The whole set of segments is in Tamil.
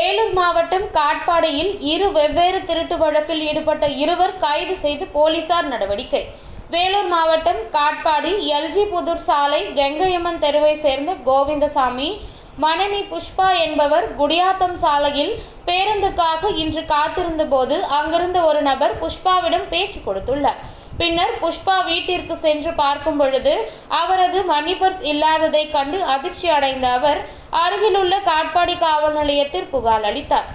வேலூர் மாவட்டம் காட்பாடியில் இரு வெவ்வேறு திருட்டு வழக்கில் ஈடுபட்ட இருவர் கைது செய்து போலீசார் நடவடிக்கை. வேலூர் மாவட்டம் காட்பாடி எல்ஜி புதூர் சாலை கெங்கையம்மன் தெருவை சேர்ந்த கோவிந்தசாமி மனைவி புஷ்பா என்பவர் குடியாத்தம் சாலையில் பேருந்துக்காக இன்று காத்திருந்த போது அங்கிருந்த ஒரு நபர் புஷ்பாவிடம் பேச்சு கொடுத்துள்ளார். பின்னர் புஷ்பா வீட்டிற்கு சென்று பார்க்கும் பொழுது அவரது மணி பர்ஸ் இல்லாததை கண்டு அதிர்ச்சி அடைந்த அவர் அருகிலுள்ள காட்பாடி காவல் நிலையத்தில் புகார் அளித்தார்.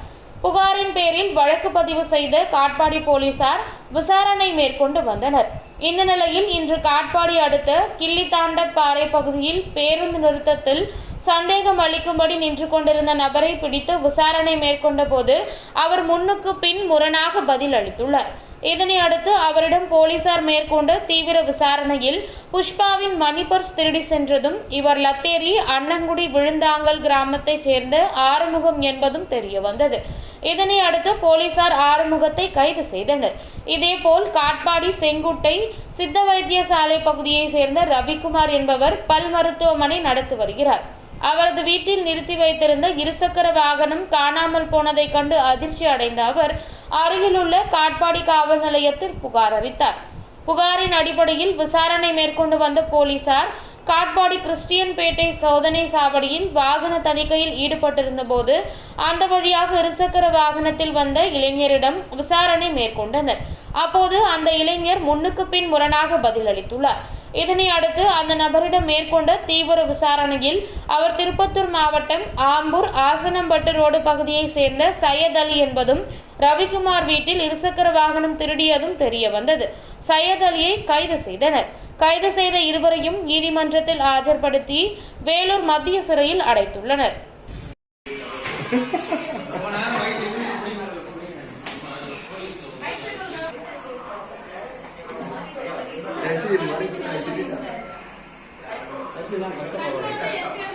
புகாரின் பேரில் வழக்கு பதிவு செய்த காட்பாடி போலீசார் விசாரணை மேற்கொண்டு வந்தனர். இந்த நிலையில் இன்று காட்பாடி அடுத்த கிள்ளித்தாண்டப்பாறை பகுதியில் பேருந்து நிறுத்தத்தில் சந்தேகம் அளிக்கும்படி நின்று கொண்டிருந்த நபரை பிடித்து விசாரணை மேற்கொண்ட போது அவர் முன்னுக்கு பின் முரணாக பதில் அளித்துள்ளார் இதனை அடுத்து அவரிடம் போலீசார் மேற்கொண்ட தீவிர விசாரணையில் புஷ்பாவின் மணி பர்ஸ் திருடி சென்றதும் இவர் லத்தேரி அன்னங்குடி விழுந்தாங்கல் கிராமத்தைச் சேர்ந்த ஆறுமுகம் என்பதும் தெரிய வந்தது இதனை அடுத்து போலீசார் ஆறுமுகத்தை கைது செய்தனர். இதேபோல் காட்பாடி செங்குட்டை சித்த வைத்தியசாலை பகுதியைச் சேர்ந்த ரவிக்குமார் என்பவர் பல் மருத்துவமனை நடத்தி வருகிறார். அவரது வீட்டில் நிறுத்தி வைத்திருந்த இருசக்கர வாகனம் காணாமல் போனதை கண்டு அதிர்ச்சி அடைந்த அவர் அருகிலுள்ள காட்பாடி காவல் நிலையத்தில் புகார் அளித்தார். புகாரின் அடிப்படையில் விசாரணை மேற்கொண்டு வந்த போலீசார் காட்பாடி கிறிஸ்டியன் பேட்டை சோதனை சாவடியில் வாகன தணிக்கையில் ஈடுபட்டிருந்த போது அந்த வழியாக இருசக்கர வாகனத்தில் வந்த இளைஞரிடம் விசாரணை மேற்கொண்டனர். அப்போது அந்த இளைஞர் முன்னுக்கு பின் முரணாக பதிலளித்துள்ளார். இதனை அடுத்து அந்த நபரிடம் மேற்கொண்ட தீவிர விசாரணையில் அவர் திருப்பத்தூர் மாவட்டம் ஆம்பூர் ஆசனம்பட்டு ரோடு பகுதியைச் சேர்ந்த சையத் அலி என்பதும் ரவிக்குமார் வீட்டில் இருசக்கர வாகனம் திருடியதும் தெரிய வந்தது. சையத் அலியை கைது செய்தனர். கைது செய்த இருவரையும் நீதிமன்றத்தில் ஆஜர்படுத்தி வேலூர் மத்திய சிறையில் அடைத்துள்ளனர். சசி மறைச்சு சசி சசி தான் கஷ்டப்படுவாங்க